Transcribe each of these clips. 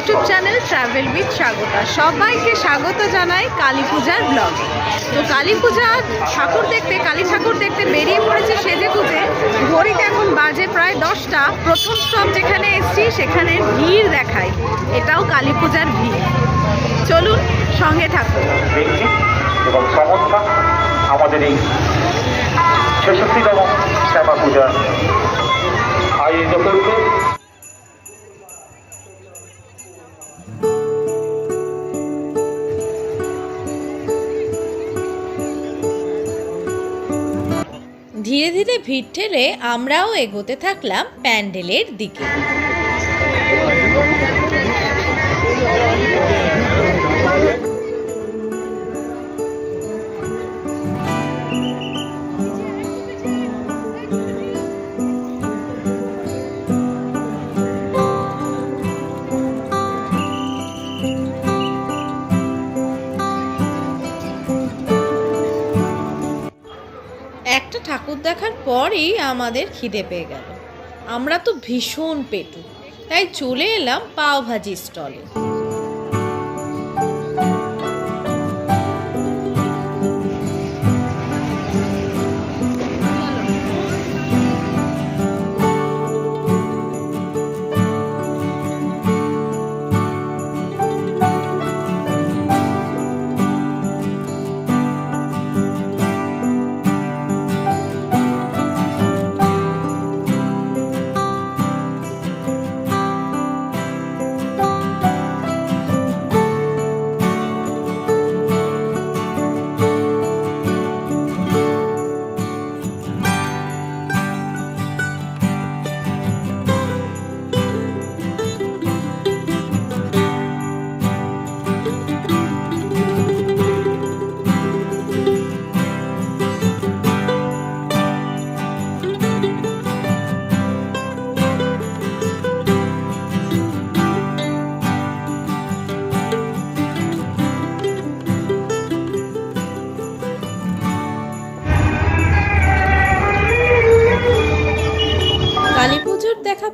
YouTube channel travel with Swagata. সবাইকে স্বাগত জানাই কালী পূজার ব্লগে তো কালী পূজা ঠাকুর দেখতে, কালী ঠাকুর দেখতে বেরিয়ে পড়েছি সেজে গুজে ঘড়িতে এখন বাজে প্রায় দশটা। প্রথম স্টপ যেখানে এসছি, সেখানে ভিড় দেখায় এটাও কালী পূজার ভিড়। চলুন সঙ্গে থাকুন। আমাদের এই ছেষট্টিতম শ্যামা পূজা আয়োজিত ধীরে ধীরে ভিড় ঠেলে আমরাও এগোতে থাকলাম প্যান্ডেলের দিকে। ঠাকুর দেখার পরই আমাদের খিদে পেয়ে গেল। আমরা তো ভীষণ পেটু, তাই চলে এলাম পাওভাজি স্টলে।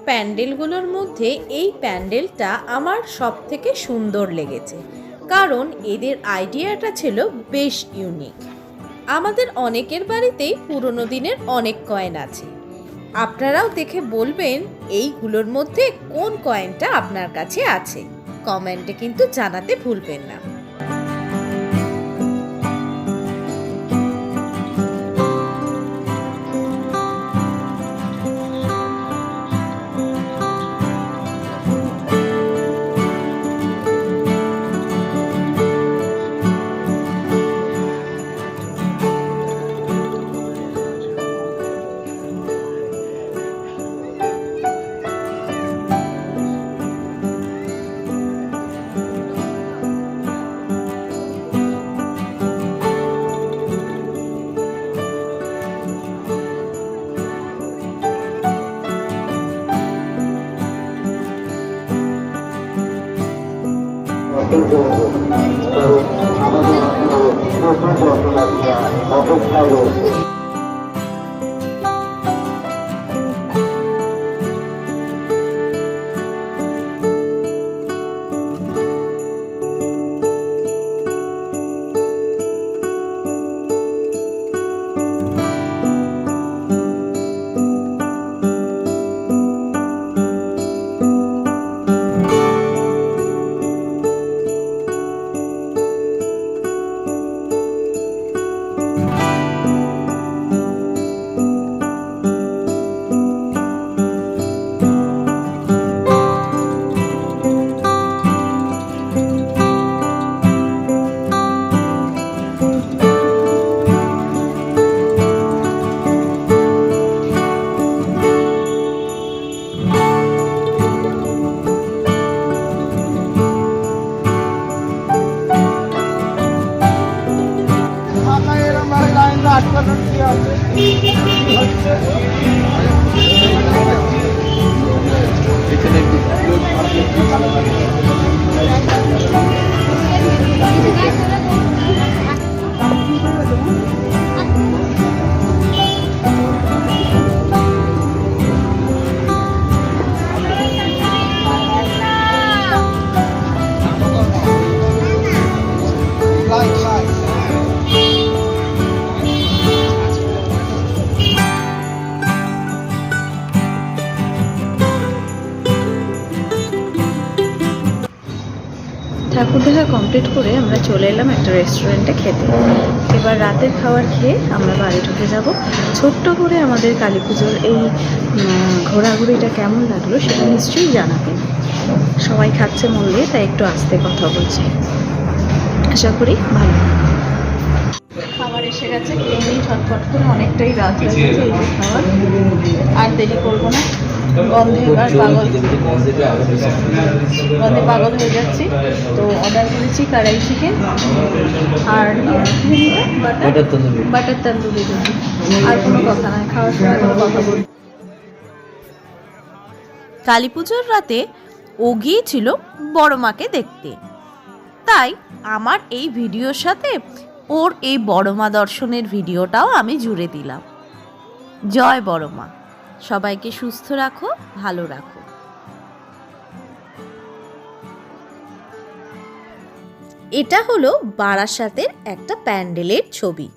প্যান্ডেলগুলোর মধ্যে এই প্যান্ডেলটা আমার সব থেকে সুন্দর লেগেছে। কারণ এদের আইডিয়াটা ছিল বেশ ইউনিক। আমাদের অনেকের বাড়িতেই পুরনো দিনের অনেক কয়েন আছে। আপনারাও দেখে বলবেন, এইগুলোর মধ্যে কোন কয়েনটা আপনার কাছে আছে? কমেন্টে কিন্তু জানাতে ভুলবেন না। অপেক্ষায় রয়েছে এরকমভাবে লাইনটা আটকানোর কি আছে এখানে একটু কমপ্লিট করে আমরা চলে এলাম একটা রেস্টুরেন্টে খেতে। এবার রাতের খাবার খেয়ে আমরা বাড়ি ঢুকে যাব। ছোট্ট করে আমাদের কালী পুজোর এই ঘোরাঘুরিটা কেমন লাগল সেটা নিশ্চয়ই জানাবেন সবাই খাচ্ছে মন দিয়ে, তাই একটু আস্তে কথা বলছি। আশা করি ভালো খাবার এসে গেছে এমনি ঝটফট করে, অনেকটাই রাত হয়ে গেছে, এই খাবার। আর দেরি করব না। গন্ধে পাগল। গন্ধে পাগল হয়ে যাচ্ছি। তো অর্ডার করেছি কড়াই চিকেন আর বাটার বাটার তন্দুরি। আর কোনো কথা নয় খাওয়ার সময় কোনো কথা বলব না। কালী পুজোর রাতে ও গিয়েছিল বড় মাকে দেখতে। তাই আমার এই ভিডিওর সাথে ওর এই বড় মা দর্শনের ভিডিওটাও আমি জুড়ে দিলাম। জয় বড় মা। সবাইকে সুস্থ রাখো ভালো রাখো। এটা হলো বারাসাতের একটা প্যান্ডেলের ছবি।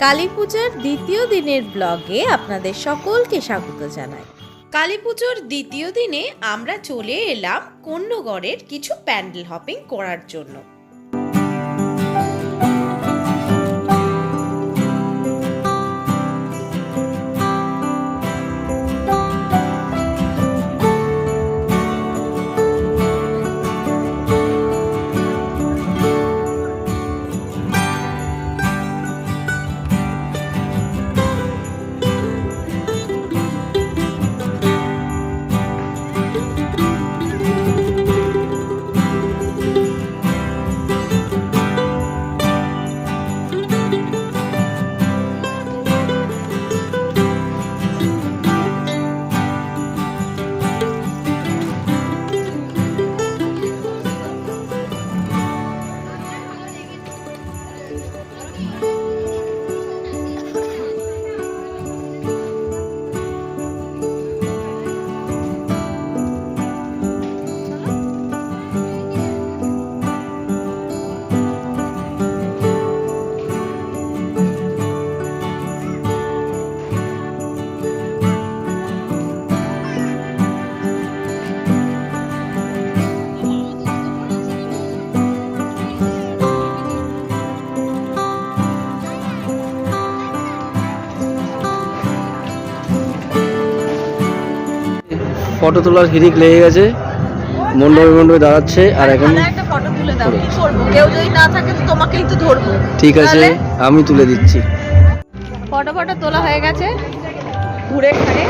কালী পুজোর দ্বিতীয় দিনের ব্লগে আপনাদের সকলকে স্বাগত জানাই। কালী পুজোর দ্বিতীয় দিনে আমরা চলে এলাম কন্যগড়ের কিছু প্যান্ডেল হপিং করার জন্য। ফটো তোলার হিরিক লেগে গেছে। মণ্ডপে মণ্ডপে দাঁড়াচ্ছে আর এখন একটা ফটো তুলে দাও কি করব? কেউ যদি না থাকে তো তোমাকেই তো ধরবো। ঠিক আছে? আমি তুলে দিচ্ছি। ফটো ফটো তোলা হয়ে গেছে। ঘুরে ঘাড়ে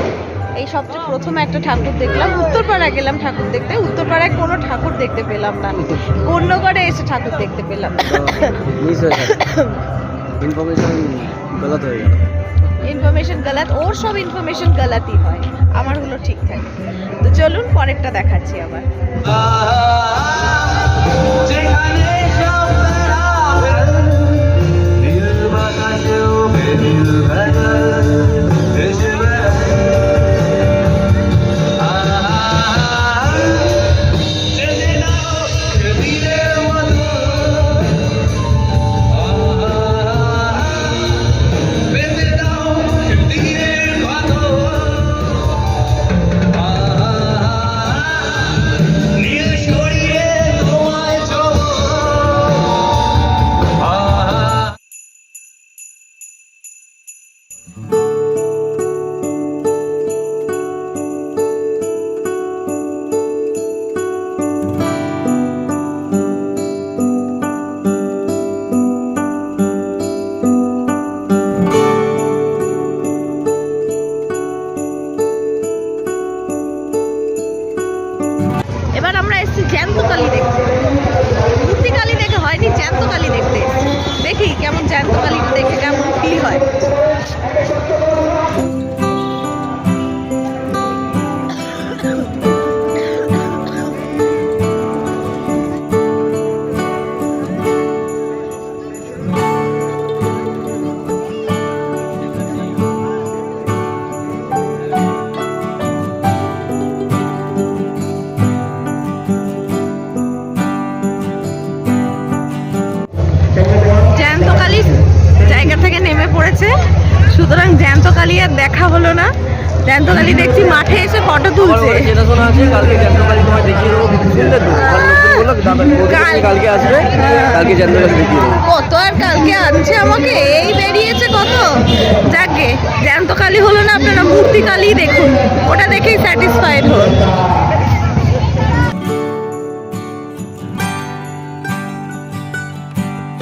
এই সবচেয়ে প্রথমে একটা ঠাকুর দেখলাম। উত্তরপাড়ায় গেলাম ঠাকুর দেখতে। উত্তরপাড়ায় কোনো ঠাকুর দেখতে পেলাম না। কন্যগড়ে এসে ঠাকুর দেখতে পেলাম। ইনফরমেশন গলত হয়ে গেল। ইনফরমেশন গালাত ওর সব ইনফরমেশন গালাতই হয়। আমার হলো ঠিকঠাক। তো চলুন পরেরটা দেখাচ্ছি আবার। নীল কালী দেখতে। মূর্তি কালী দেখে হয়নি, জ্যান্ত কালী দেখতে দেখি কেমন জ্যান্ত কালীটা দেখে কেমন ফিল হয়। জ্যান্তকালি দেখছি মাঠে এসে ফটো তুলছে। কালকে কালকে কত আর কালকে আসছে আমাকে? এই বেরিয়েছে কত? যাকে জ্যান্ত কালী হলো না আপনারা মূর্তিকালী দেখুন। ওটা দেখেই স্যাটিসফাইড হন।